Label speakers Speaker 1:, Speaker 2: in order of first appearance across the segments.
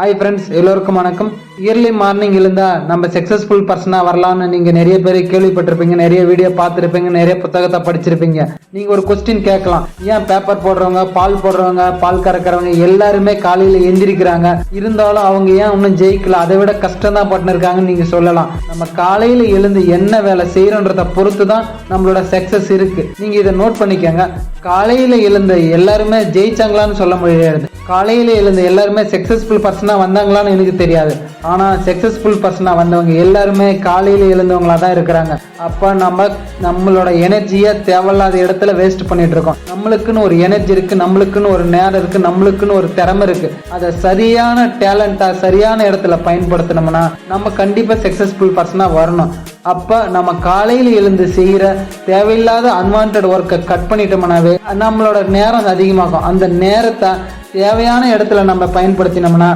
Speaker 1: Hi friends எல்லோருக்கும் வணக்கம். Early morning இருந்தால் நம்ம சக்ஸஸ்ஃபுல் பர்சனாக வரலாம்னு நீங்கள் நிறைய பேர் கேள்விப்பட்டிருப்பீங்க நிறைய வீடியோ பார்த்துருப்பீங்க நிறைய புத்தகத்தை படிச்சிருப்பீங்க. நீங்கள் ஒரு கொஸ்டின் கேட்கலாம். ஏன் பேப்பர் போடுறவங்க பால் போடுறவங்க பால் கறக்கிறவங்க எல்லாருமே காலையில் எந்திரிக்கிறாங்க. இருந்தாலும் அவங்க ஏன் இன்னும் ஜெயிக்கல? அதை விட கஷ்டம் தான் பட்டுருக்காங்கன்னு நீங்கள் சொல்லலாம். நம்ம காலையில் எழுந்து என்ன வேலை செய்கிறோன்றத பொறுத்து தான் நம்மளோட சக்ஸஸ் இருக்குது நீங்கள் இதை நோட் பண்ணிக்கோங்க. காலையில் எழுந்த எல்லாருமே ஜெயிச்சாங்களான்னு சொல்ல முடியாது. காலையில் எழுந்த எல்லாருமே சக்ஸஸ்ஃபுல் பர்சனாக வந்தாங்களான்னு எனக்கு தெரியாது. ஆனால் சக்ஸஸ்ஃபுல் பர்சனாக வந்தவங்க எல்லாருமே காலையில் எழுந்தவங்களா தான் இருக்கிறாங்க. அப்போ நம்ம நம்மளோட எனர்ஜியை தேவையில்லாத இடத்துல வேஸ்ட் பண்ணிட்டு இருக்கோம். நம்மளுக்குன்னு ஒரு எனர்ஜி இருக்குது நம்மளுக்குன்னு ஒரு நேரம் இருக்குது நம்மளுக்குன்னு ஒரு திறமை இருக்குது அதை சரியான டேலண்ட்டாக சரியான இடத்துல பயன்படுத்தினோம்னா நம்ம கண்டிப்பாக சக்ஸஸ்ஃபுல் பர்சனாக வரணும். அப்போ நம்ம காலையில் எழுந்து செய்கிற தேவையில்லாத அன்வான்ட் ஒர்க்கை கட் பண்ணிட்டோம்னாவே நம்மளோட நேரம் அதிகமாகும். அந்த நேரத்தை தேவையான இடத்துல நம்ம பயன்படுத்தினோம்னா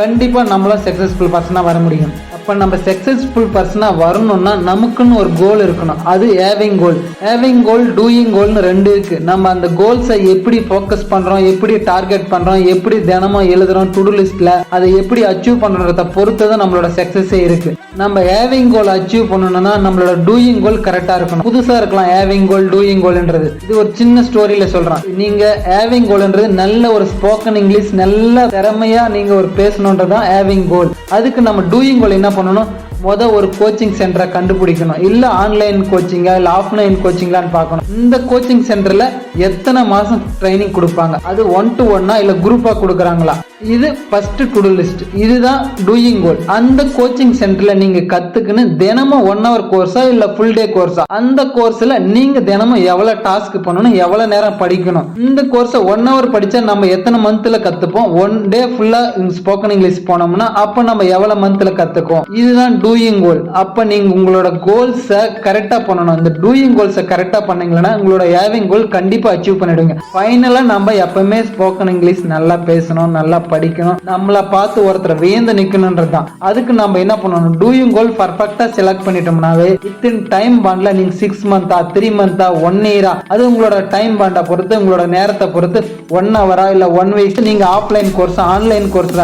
Speaker 1: கண்டிப்பாக நம்மளும் சக்ஸஸ்ஃபுல் பர்சனாக வர முடியும். இப்போ நம்ம சக்ஸஸ்ஃபுல் பர்சனாக வரணும்னா நமக்குன்னு ஒரு கோல் இருக்கணும். அது ஏவிங் கோல் ஏவிங் கோல் டூயிங் கோல்னு ரெண்டு இருக்குது நம்ம அந்த கோல்ஸை எப்படி ஃபோக்கஸ் பண்ணுறோம் எப்படி டார்கெட் பண்ணுறோம் எப்படி தினமும் எழுதுறோம் டுடு லிஸ்ட்டில் அதை எப்படி அச்சீவ் பண்ணுறத பொறுத்து தான் நம்மளோட சக்ஸஸே இருக்குது நம்ம ஏவிங் கோல் அச்சீவ் பண்ணணும்னா நம்மளோட டூயிங் கோல் கரெக்டாக இருக்கணும். புதுசாக இருக்கலாம் ஏவிங் கோல் டூயிங் கோல்ன்றது இது ஒரு சின்ன ஸ்டோரியில் சொல்கிறேன் நீங்கள் ஏவிங் கோல்ன்றது நல்ல ஒரு ஸ்போக்கன் இங்கிலீஷ் நல்ல திறமையாக நீங்கள் ஒரு பேசணுன்றது தான் ஏவிங் கோல் அதுக்கு நம்ம டூயிங் கோல் என்ன பண்ணணும். மொதல் ஒரு கோச்சிங் சென்டரை கண்டுபிடிக்கணும். இல்லை ஆன்லைன் கோச்சிங்கா இல்லை ஆஃப்லைன் கோச்சிங்லான்னு பார்க்கணும். இந்த கோச்சிங் சென்டரில் எத்தனை மாதம் ட்ரைனிங் கொடுப்பாங்க? அது ஒன் டு ஒன்னா இல்லை குரூப்பாக கொடுக்குறாங்களா? இது ஃபஸ்ட்டு டு லிஸ்ட் இதுதான் டூயிங் கோல் அந்த கோச்சிங் சென்டரில் நீங்கள் கற்றுக்குன்னு தினமும் ஒன் ஹவர் கோர்ஸா இல்லை ஃபுல் டே கோர்ஸா அந்த கோர்ஸில் நீங்கள் தினமும் எவ்வளோ டாஸ்க் பண்ணணும் எவ்வளோ நேரம் படிக்கணும்? இந்த கோர்ஸை ஒன் ஹவர் படித்தா நம்ம எத்தனை மந்த்தில் கற்றுப்போம் ஒன் டே ஃபுல்லாக ஸ்போக்கன் இங்கிலீஷ் போனோம்னா அப்போ நம்ம எவ்வளோ மந்த்தில் கற்றுக்குவோம் இதுதான் டூயிங் கோல் அப்போ நீங்கள் உங்களோட கோல்ஸை கரெக்டாக பண்ணணும். இந்த டூயிங் கோல்ஸை கரெக்டாக பண்ணீங்களன்னா உங்களோட ஏவிங் கோல் கண்டிப்பாக அச்சீவ் பண்ணிவிடுங்க ஃபைனலாக நம்ம எப்பவுமே ஸ்போக்கன் இங்கிலீஷ் நல்லா பேசணும் நல்லா படிக்கணும். நம்மளை பார்த்து ஒருத்தர் வியந்து நிற்கணுன்றது தான் அதுக்கு நம்ம என்ன பண்ணணும்? டூயிங் கோல் பர்ஃபெக்டாக செலக்ட் பண்ணிட்டோம்னாவே வித்தின் டைம் பாண்ட்ல நீங்கள் சிக்ஸ் மந்த்தா த்ரீ மந்த்தா ஒன் இயரா அது உங்களோட டைம் பாண்டை பொறுத்து உங்களோட நேரத்தை பொறுத்து ஒன் ஹவரா இல்லை ஒன் வீக் நீங்கள் ஆஃப்லைன் கோர்ஸ் ஆன்லைன் கோர்ஸ்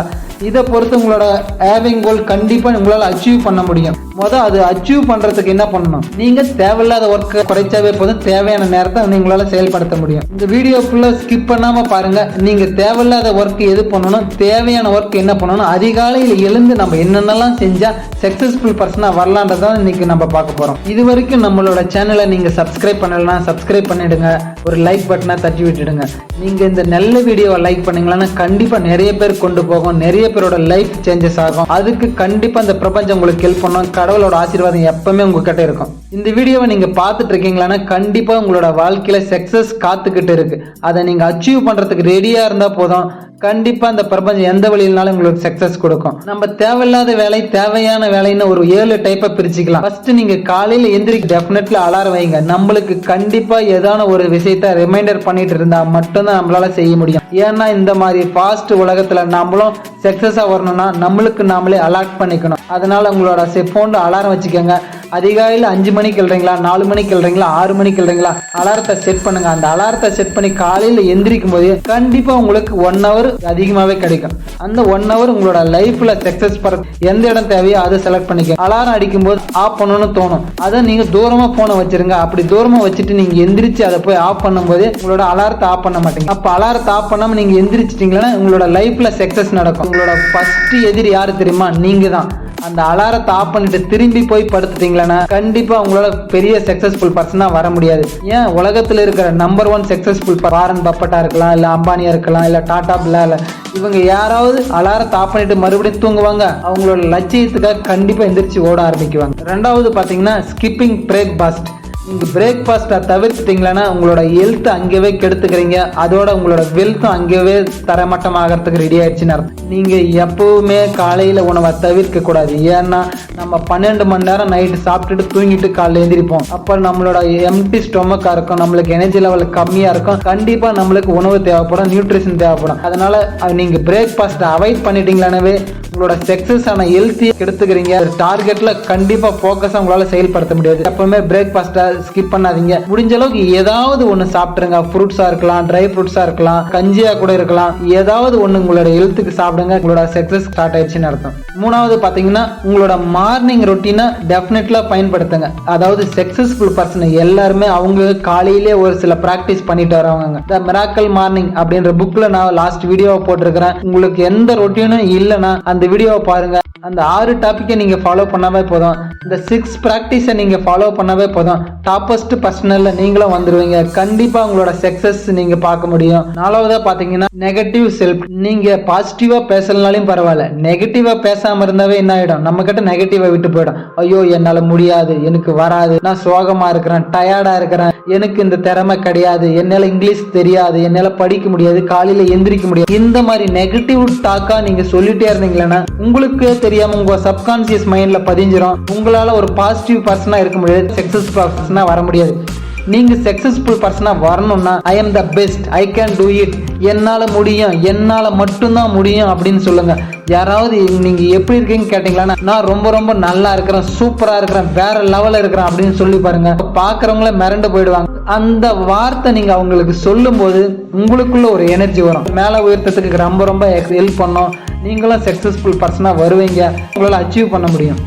Speaker 1: இதை பொறுத்து உங்களோட ஏவிங் கோல் கண்டிப்பாக உங்களால் அச்சீவ் பண்ண முடியும். மொதல் அது அச்சீவ் பண்ணுறதுக்கு என்ன பண்ணணும்? நீங்கள் தேவையில்லாத ஒர்க்கை குறைச்சாவே போதும். தேவையான நேரத்தை வந்து உங்களால் செயல்படுத்த முடியும். இந்த வீடியோ ஃபுல்லாக ஸ்கிப் பண்ணாமல் பாருங்கள் நீங்கள் தேவையில்லாத ஒர்க் எது பண்ணணும்? தேவையான ஒர்க் என்ன பண்ணணும்? அதிகாலையில் எழுந்து நம்ம என்னென்னலாம் செஞ்சால் சக்ஸஸ்ஃபுல் பர்சனாக வரலான்றதான் இன்னைக்கு நம்ம பார்க்க போகிறோம் இது வரைக்கும் நம்மளோட சேனலை நீங்கள் சப்ஸ்கிரைப் பண்ணலைன்னா சப்ஸ்கிரைப் பண்ணிடுங்க. ஒரு லைக் பட்டனை தட்டி விட்டுடுங்க. நீங்கள் இந்த நல்ல வீடியோவை லைக் பண்ணீங்களான்னா கண்டிப்பாக நிறைய பேர் கொண்டு போகும். நிறைய பேரோட லைஃப் சேஞ்சஸ் ஆகும். அதுக்கு கண்டிப்பாக இந்த பிரபஞ்சம் உங்களுக்கு ஹெல்ப் பண்ணும். கடவுளோட ஆசீர்வாதம் எப்பவுமே உங்ககிட்ட இருக்கும். இந்த வீடியோவை நீங்கள் பார்த்துட்டு இருக்கீங்களான்னா கண்டிப்பாக உங்களோட வாழ்க்கையில் சக்ஸஸ் காத்துக்கிட்டு இருக்கு. அதை நீங்கள் அச்சீவ் பண்ணுறதுக்கு ரெடியாக இருந்தால் போதும். கண்டிப்பாக அந்த பிரபஞ்சம் எந்த வழியினாலும் உங்களுக்கு சக்ஸஸ் கொடுக்கும். நம்ம தேவையில்லாத வேலை தேவையான வேலைன்னு ஒரு ஏழு டைப்பை பிரிச்சுக்கலாம். ஃபர்ஸ்ட் நீங்கள் காலையில் எந்திரிக்க டெஃபினெட்லி அலாரம் வைங்க. நம்மளுக்கு கண்டிப்பாக ஏதான ஒரு விஷயத்த ரிமைண்டர் பண்ணிட்டு இருந்தால் மட்டும்தான் நம்மளால செய்ய முடியும். ஏன்னா இந்த மாதிரி ஃபாஸ்ட் உலகத்தில் நம்மளும் சக்ஸஸாக வரணும்னா நம்மளுக்கு நாமளே அலாட் பண்ணிக்கணும். அதனால உங்களோட செஃபோன் அலாரம் வச்சுக்கோங்க. அதிகாலையில் அஞ்சு மணிக்கு எழுறீங்களா நாலு மணிக்கு எழுறீங்களா ஆறு மணிக்கு எழுறீங்களா அலாரத்தை செட் பண்ணுங்க. அந்த அலாரத்தை செட் பண்ணி காலையில் எந்திரிக்கும் போது கண்டிப்பாக உங்களுக்கு ஒன் ஹவர் அதிகமாகவே கிடைக்கும். அந்த ஒன் ஹவர் உங்களோட லைஃப்பில் சக்ஸஸ் பர எந்த இடம் தேவையோ அதை செலக்ட் பண்ணிக்க. அலாரம் அடிக்கும் போது ஆஃப் பண்ணணும்னு தோணும். அதை நீங்கள் தூரமாக போனை வச்சிருங்க. அப்படி தூரமாக வச்சுட்டு நீங்கள் எந்திரிச்சு அதை போய் ஆஃப் பண்ணும்போது உங்களோட அலாரத்தை ஆஃப் பண்ண மாட்டீங்க. அப்போ அலாரத்தை ஆஃப் பண்ணாமல் நீங்கள் எந்திரிச்சிட்டீங்கன்னா உங்களோட லைஃப்பில் சக்ஸஸ் நடக்கும். உங்களோட ஃபஸ்ட்டு எதிரி யாரு தெரியுமா? நீங்கள் தான் அந்த அலாரத்தை ஆஃப் பண்ணிட்டு திரும்பி போய் படுத்துட்டீங்களன்னா கண்டிப்பாக உங்களால் பெரிய சக்ஸஸ்ஃபுல் பர்சனாக வர முடியாது. ஏன்? உலகத்தில் இருக்கிற நம்பர் ஒன் சக்ஸஸ்ஃபுல் வாரன் பப்பட்டா இருக்கலாம் இல்லை அம்பானியா இருக்கலாம் இல்லை டாடா பில்லால இவங்க யாராவது அலாரத்தை ஆஃப் பண்ணிட்டு மறுபடியும் தூங்குவாங்க. அவங்களோட லட்சியத்துக்காக கண்டிப்பாக எந்திரிச்சு ஓட ஆரம்பிக்குவாங்க. ரெண்டாவது பார்த்தீங்கன்னா ஸ்கிப்பிங் பிரேக் பாஸ்ட் நீங்கள் பிரேக்ஃபாஸ்ட்டை தவிர்த்துட்டீங்களன்னா உங்களோட ஹெல்த் அங்கேயே கெடுத்துக்கிறீங்க. அதோட உங்களோட வெல்த்தும் அங்கேயே தரமட்டமாகறதுக்கு ரெடி ஆயிடுச்சுன்னு அர்த்தம். நீங்கள் எப்போவுமே காலையில் உணவை தவிர்க்கக்கூடாது ஏன்னா நம்ம பன்னெண்டு மணி நேரம் நைட்டு சாப்பிட்டுட்டு தூங்கிட்டு காலைல எழுந்திரிப்போம் அப்போ நம்மளோட எம்டி ஸ்டொமக்காக இருக்கும். நம்மளுக்கு எனர்ஜி லெவல் கம்மியாக இருக்கும். கண்டிப்பாக நம்மளுக்கு உணவு தேவைப்படும் நியூட்ரிஷன் தேவைப்படும். அதனால் நீங்கள் பிரேக்ஃபாஸ்ட்டை அவாய்ட் பண்ணிட்டீங்களானவே உங்களோட சக்சஸ் ஆன ஹெல்த்தியை கெடுத்துக்கிறீங்க. டார்கெட்ல கண்டிப்பா ஃபோக்கஸா உங்களால செயல்படுத்த முடியாது. எப்பவுமே பிரேக்ஃபாஸ்ட்டை ஸ்கிப் பண்ணாதீங்க. முடிஞ்ச அளவுக்கு ஏதாவது ஒன்று சாப்பிட்டுருங்க. ஃப்ரூட்ஸா இருக்கலாம் ட்ரை ஃப்ரூட்ஸா இருக்கலாம் கஞ்சியா கூட இருக்கலாம். ஏதாவது ஒன்று உங்களோட ஹெல்த்துக்கு சாப்பிடுங்க. உங்களோட சக்சஸ் ஸ்டார்ட் ஆயிடுச்சுன்னு அர்த்தம். மூணாவது பாத்தீங்கன்னா உங்களோட மார்னிங் ரொட்டீனை டெஃபினெட்லா பயன்படுத்துங்க. அதாவது சக்சஸ்ஃபுல் பர்சன் எல்லாருமே அவங்க காலையிலே ஒரு சில ப்ராக்டிஸ் பண்ணிட்டு வரவங்க த மிராக்கல் மார்னிங் அப்படின்ற புக்ல நான் லாஸ்ட் வீடியோவை போட்டிருக்கிறேன். உங்களுக்கு எந்த ரொட்டீனும் இல்லைன்னா அந்த அந்த வீடியோவை பாருங்கள் அந்த ஆறு டாப்பிக்கை நீங்கள் ஃபாலோ பண்ணாவே போதும். இந்த சிக்ஸ் ப்ராக்டிஸை நீங்கள் ஃபாலோ பண்ணாவே போதும். டாப்பஸ்ட் பர்சனலில் நீங்களும் வந்துடுவீங்க கண்டிப்பாக உங்களோட சக்சஸ் நீங்கள் பார்க்க முடியும். நாலாவதாக பார்த்தீங்கன்னா நெகட்டிவ் செல்ஃப் நீங்கள் பாசிட்டிவாக பேசலனாலும் பரவாயில்ல. நெகட்டிவாக பேசாமல் இருந்தாவே என்ன ஆகிடும் நம்மக்கிட்ட நெகட்டிவாக விட்டு போயிடும். ஐயோ என்னால் முடியாது. எனக்கு வராது. நான் சோகமாக இருக்கிறேன். டயர்டாக இருக்கிறேன். எனக்கு இந்த திறமை கிடையாது. என்னால் இங்கிலீஷ் தெரியாது. என்னால் படிக்க முடியாது. காலையில் எந்திரிக்க முடியாது. இந்த மாதிரி நெகட்டிவ் டாக்காக நீங்கள் சொல்லிட்டே இருந்தீங்களா உங்களுக்கே தெரியாம உங்க சப்கான்சியஸ் மைண்ட்ல பதிஞ்சிரும். உங்களால ஒரு பாசிட்டிவ் பர்சனா இருக்க முடியாது. சக்சஸ் பர்சனா வர முடியாது. நீங்க சக்சஸ்ஃபுல் பர்சனா வரணும்னா I am the best I can do it என்னால முடியும். என்னால மட்டும்தான் முடியும். அப்படின்னு சொல்லுங்க. யாராவது நீங்க எப்படி இருக்கீங்கன்னு கேட்டீங்களா நான் ரொம்ப ரொம்ப நல்லா இருக்கிறேன். சூப்பரா இருக்கிறேன். வேற லெவல்ல இருக்கிறேன். அப்படின்னு சொல்லி பாருங்க. பாக்குறவங்கள மிரண்டு போயிடுவாங்க. அந்த வார்த்தை நீங்க அவங்களுக்கு சொல்லும்போது உங்களுக்குள்ள ஒரு எனர்ஜி வரும். மேல உயர்த்தத்துக்கு ரொம்ப ரொம்ப ஹெல்ப் பண்ணும். நீங்களும் சக்ஸஸ்ஃபுல் பர்சனாக வருவீங்க. உங்களால் அச்சீவ் பண்ண முடியும்.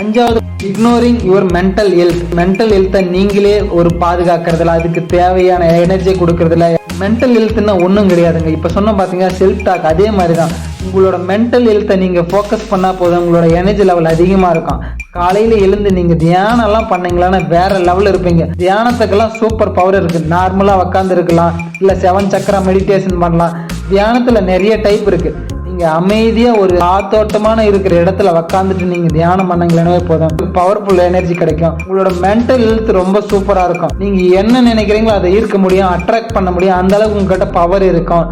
Speaker 1: அஞ்சாவது ignoring your mental health mental ஹெல்த்தை நீங்களே ஒரு பாதுகாக்கிறதுல அதுக்கு தேவையான எனர்ஜி கொடுக்கறதுல. மென்டல் ஹெல்த்னா ஒன்றும் கிடையாதுங்க. இப்போ சொன்ன பார்த்தீங்கன்னா செல்ஃப் டாக் அதே மாதிரி தான் உங்களோட மென்டல் ஹெல்த்தை நீங்கள் ஃபோக்கஸ் பண்ணால் போதும். உங்களோட எனர்ஜி லெவல் அதிகமாக இருக்கும். காலையில் எழுந்து நீங்கள் தியானம்லாம் பண்ணீங்களான்னா வேற லெவலில் இருப்பீங்க. தியானத்துக்கெல்லாம் சூப்பர் பவர் இருக்குது நார்மலாக உக்காந்துருக்கலாம். இல்லை செவன் சக்கரா மெடிடேஷன் பண்ணலாம். தியானத்தில் நிறைய டைப் இருக்குது நீங்கள் அமைதியாக ஒரு காத்தோட்டமான இருக்கிற இடத்துல உக்காந்துட்டு நீங்கள் தியானம் பண்ணீங்களே போதும். பவர்ஃபுல் எனர்ஜி கிடைக்கும். உங்களோட மென்டல் ஹெல்த் ரொம்ப சூப்பராக இருக்கும். நீங்கள் என்ன நினைக்கிறீங்களோ அதை ஈர்க்க முடியும் அட்ராக்ட் பண்ண முடியும். அந்த அளவுக்கு உங்ககிட்ட பவர் இருக்கும்.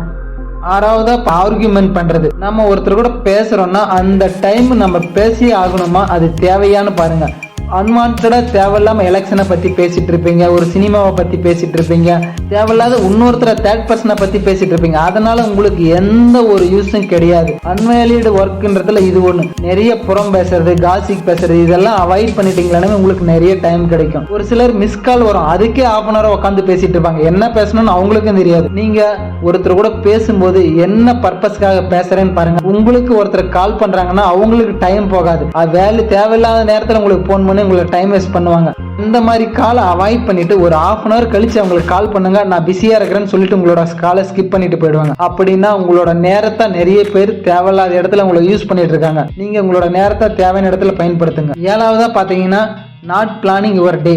Speaker 1: ஆறாவதா ஆர்குமெண்ட் பண்றது. நம்ம ஒருத்தர் கூட பேசுறோம்னா அந்த டைம் நம்ம பேசியே ஆகணுமா? அது தேவையான்னு பாருங்க. அன்வான்டாக தேவையில்லாமல் எலெக்ஷனை பற்றி பேசிகிட்டு இருப்பீங்க ஒரு சினிமாவை பற்றி பேசிகிட்டு இருப்பீங்க தேவையில்லாத இன்னொருத்தர தேர்ட் பர்சனை பற்றி பேசிகிட்டு இருப்பீங்க. அதனால் உங்களுக்கு எந்த ஒரு யூஸும் கிடையாது. அன்வேலியடு ஒர்க்குன்றதுல இது ஒன்று நிறைய புறம் பேசுறது காசிக் பேசுறது இதெல்லாம் அவாய்ட் பண்ணிட்டீங்களானே உங்களுக்கு நிறைய டைம் கிடைக்கும். ஒரு சிலர் மிஸ் கால் வரும். அதுக்கே ஆஃப் அன் ஹவர் உட்காந்து பேசிகிட்டு இருப்பாங்க. என்ன பேசணும்னு அவங்களுக்கும் தெரியாது. நீங்கள் ஒருத்தர் கூட பேசும்போது என்ன பர்பஸ்க்காக பேசுகிறேன்னு பாருங்கள் உங்களுக்கு ஒருத்தர் கால் பண்ணுறாங்கன்னா அவங்களுக்கு டைம் போகாது. அது வேலை தேவையில்லாத நேரத்தில் உங்களுக்கு ஃபோன் பண்ணி உங்களை டைம் வேஸ்ட் பண்ணுவாங்க. இந்த மாதிரி காலை அவாய்ட் பண்ணிட்டு ஒரு ஆஃப் அன் ஹவர் கழிச்சு அவங்களுக்கு கால் பண்ணுங்க. நான் பிஸியா இருக்கிறேன்னு சொல்லிட்டு உங்களோட காலை ஸ்கிப் பண்ணிட்டு போயிடுவாங்க. அப்படின்னா உங்களோட நேரத்தை நிறைய பேர் தேவையில்லாத இடத்துல உங்களை யூஸ் பண்ணிட்டு இருக்காங்க. நீங்க உங்களோட நேரத்தை தேவையான இடத்துல பயன்படுத்துங்க. ஏழாவதா பாத்தீங்கன்னா நாட் பிளானிங் யுவர் டே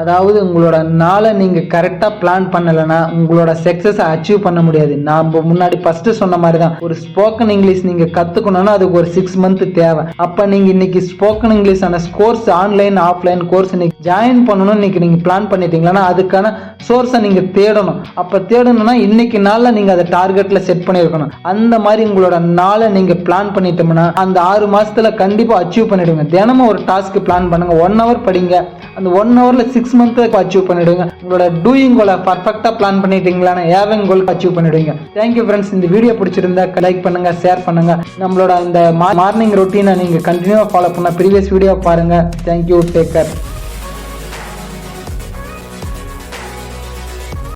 Speaker 1: அதாவது உங்களோட நாளை நீங்கள் கரெக்டாக பிளான் பண்ணலைன்னா உங்களோட சக்ஸஸை அச்சீவ் பண்ண முடியாது. நான் முன்னாடி ஃபஸ்ட்டு சொன்ன மாதிரி தான் ஒரு ஸ்போக்கன் இங்கிலீஷ் நீங்கள் கற்றுக்கணும்னா அதுக்கு ஒரு சிக்ஸ் மந்த்து தேவை. அப்போ நீங்கள் இன்னைக்கு ஸ்போக்கன் இங்கிலீஷ் ஆன கோர்ஸ் ஆன்லைன் ஆஃப்லைன் கோர்ஸ் இன்னைக்கு ஜாயின் பண்ணணும்னு இன்றைக்கி நீங்கள் பிளான் பண்ணிட்டீங்களா அதுக்கான சோர்ஸை நீங்கள் தேடணும். அப்போ தேடணும்னா இன்றைக்கி நாளில் நீங்கள் அதை டார்கெட்டில் செட் பண்ணியிருக்கணும். அந்த மாதிரி உங்களோட நாளை நீங்கள் பிளான் பண்ணிட்டோம்னா அந்த ஆறு மாதத்தில் கண்டிப்பாக அச்சீவ் பண்ணிவிடுங்க தினமும் ஒரு டாஸ்க் பிளான் பண்ணுங்கள் ஒன் ஹவர் படிங்க. அந்த ஒன் ஹவரில் சிக்ஸ் மந்த்துக்கு அச்சீவ் பண்ணிவிடுங்க உங்களோட டூயிங் கோலை பர்ஃபெக்டா பிளான் பண்ணிட்டீங்களான்னு ஏவன் கோலுக்கு அச்சீவ் பண்ணிவிடுங்க தேங்க்யூ ஃப்ரெண்ட்ஸ் இந்த வீடியோ பிடிச்சிருந்தா லைக் பண்ணுங்கள் ஷேர் பண்ணுங்க. நம்மளோட இந்த மார்னிங் ரொட்டீனை நீங்கள் கண்டினியூவாக ஃபாலோ பண்ண ப்ரீவியஸ் வீடியோ பாருங்கள் தேங்க்யூ டேக் கேர்